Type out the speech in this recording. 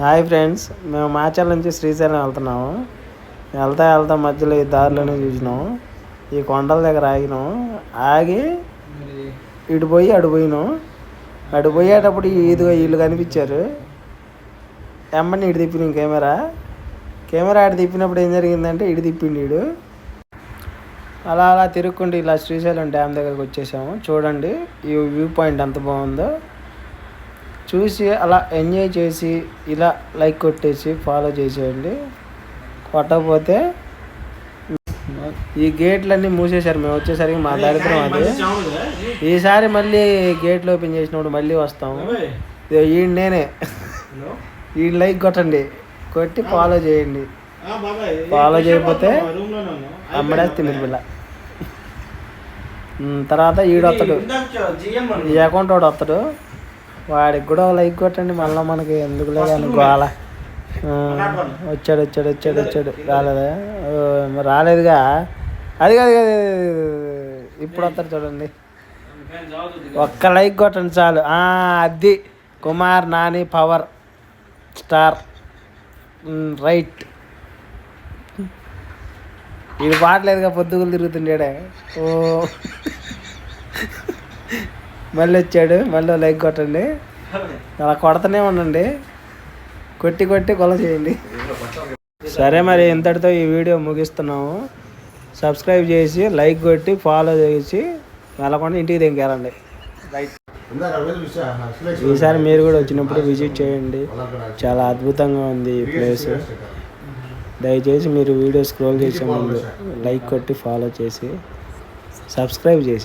Hi friends మేము మాచల్ నుంచి శ్రీశైలం వెళ్తున్నాము. వెళ్తా వెళ్తా మధ్యలో ఈ దారిలోనే చూసినాం ఈ కొండల దగ్గర ఆగినాం ఆగి ఇటు పోయి అటు పోయినాం అటు పోయేటప్పుడు ఇదిగో వీళ్ళు కనిపించారు. ఎమ్మని ఇటు తిప్పినాం కెమెరా. కెమెరా అటు తిప్పినప్పుడు ఏం జరిగిందంటే ఇటు తిప్పిండి ఇడు అలా అలా తిరుక్కుంటూ ఇలా శ్రీశైలం డ్యామ్ దగ్గరకు వచ్చేసాము. చూడండి ఈ వ్యూ పాయింట్ ఎంత బాగుందో. చూసి అలా ఎంజాయ్ చేసి ఇలా లైక్ కొట్టేసి ఫాలో చేసేయండి. కొట్టకపోతే ఈ గేట్లన్నీ మూసేశారు మేము. వచ్చేసరికి మా దరిద్రం అది. ఈసారి మళ్ళీ గేట్లు ఓపెన్ చేసినప్పుడు మళ్ళీ వస్తాము ఈయన నేనే. ఈ లైక్ కొట్టండి. కొట్టి ఫాలో చేయండి. ఫాలో చేయకపోతే అమ్మడేస్తే మీరు పిల్ల. తర్వాత ఈడొస్తాడు ఈ అకౌంట్ వాడు వస్తాడు వాడికి కూడా లైక్ కొట్టండి మళ్ళీ మనకి ఎందుకు లేదని గోళ వచ్చాడు వచ్చాడు వచ్చాడు వచ్చాడు. రాలేదా? ఓ, రాలేదుగా? అది కాదు కాదు ఇప్పుడు వస్తారు చూడండి. ఒక్క లైక్ కొట్టండి చాలు. అది. Kumar Nani power star. Right. ఇది పాటలేదుగా పొద్దుగులు తిరుగుతుండేడే. ఓ. మళ్ళీ వచ్చాడు మళ్ళీ లైక్ కొట్టండి. అలా కొడతనే ఉండండి. కొట్టి కొట్టి కొల చేయండి. సరే మరి ఇంతటితో ఈ వీడియో ముగిస్తున్నాము. సబ్స్క్రైబ్ చేసి లైక్ కొట్టి ఫాలో చేసి వెళ్ళకుండా ఇంటికి దింకేరండి ఈసారి మీరు కూడా వచ్చినప్పుడు విజిట్ చేయండి. చాలా అద్భుతంగా ఉంది ఈ ప్లేస్ దయచేసి మీరు వీడియో స్క్రోల్ చేసే ముందు లైక్ కొట్టి ఫాలో చేసి సబ్స్క్రైబ్ చేసి